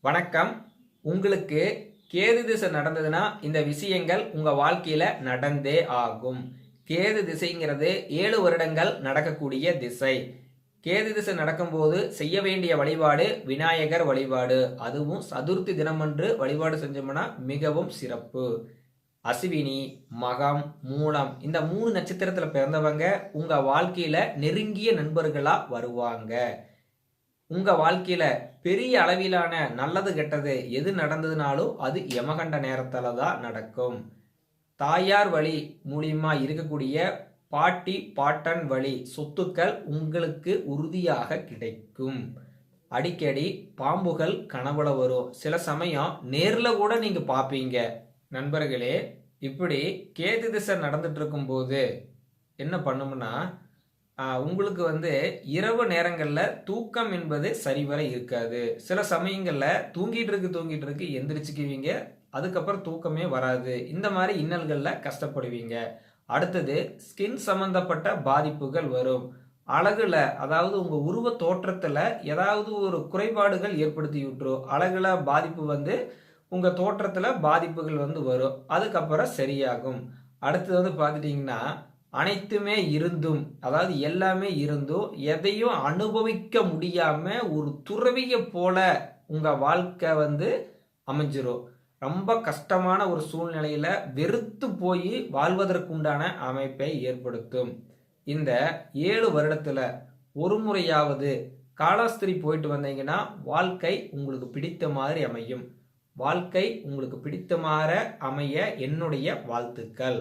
வணக்கம். உங்களுக்கு கேது திசை நடந்ததுன்னா இந்த விஷயங்கள் உங்க வாழ்க்கையில நடந்தே ஆகும். கேது திசைங்கிறது ஏழு வருடங்கள் நடக்கக்கூடிய திசை. கேது திசை நடக்கும்போது செய்ய வேண்டிய வழிபாடு விநாயகர் வழிபாடு. அதுவும் சதுர்த்தி தினமன்று வழிபாடு செஞ்சோம்னா மிகவும் சிறப்பு. அஸ்வினி மகம் மூலம் இந்த மூணு நட்சத்திரத்துல பிறந்தவங்க உங்க வாழ்க்கையில நெருங்கிய நண்பர்களா வருவாங்க. உங்கள் வாழ்க்கையில் பெரிய அளவிலான நல்லது கெட்டது எது நடந்ததுனாலும் அது யமகண்ட நேரத்தில் தான் நடக்கும். தாயார் வழி மூலியமா இருக்கக்கூடிய பாட்டி பாட்டன் வழி சொத்துக்கள் உங்களுக்கு உறுதியாக கிடைக்கும். அடிக்கடி பாம்புகள் கனவுல வரும். சில சமயம் நேரில் கூட நீங்க பார்ப்பீங்க நண்பர்களே இப்படி கேது திசை நடந்துட்டு இருக்கும்போது என்ன பண்ணும்னா உங்களுக்கு வந்து இரவு நேரங்களில் தூக்கம் என்பது சரிவர இருக்காது. சில சமயங்களில் தூங்கிட்டு இருக்கு தூங்கிட்டு இருக்கு எந்திரிச்சுக்குவீங்க. அதுக்கப்புறம் தூக்கமே வராது. இந்த மாதிரி இன்னல்களில் கஷ்டப்படுவீங்க. அடுத்தது ஸ்கின் சம்பந்தப்பட்ட பாதிப்புகள் வரும். அழகுல அதாவது உங்க உருவ தோற்றத்துல ஏதாவது ஒரு குறைபாடுகள் ஏற்படுத்தி விட்டுரும் அழகுல பாதிப்பு வந்து உங்க தோற்றத்துல பாதிப்புகள் வந்து வரும். அதுக்கப்புறம் சரியாகும். அடுத்தது வந்து பார்த்துட்டீங்கன்னா அனைத்துமே இருந்தும் அதாவது எல்லாமே இருந்தும் எதையும் அனுபவிக்க முடியாம ஒரு துறவியை போல உங்க வாழ்க்கை வந்து அமைஞ்சிரும் ரொம்ப கஷ்டமான ஒரு சூழ்நிலையில வெறுத்து போய் வாழ்வதற்குண்டான அமைப்பை ஏற்படுத்தும். இந்த ஏழு வருடத்துல ஒரு முறையாவது காலாஸ்திரி போயிட்டு வந்தீங்கன்னா வாழ்க்கை உங்களுக்கு பிடித்த மாதிரி அமையும். வாழ்க்கை உங்களுக்கு பிடித்த மாதிரி அமைய என்னுடைய வாழ்த்துக்கள்.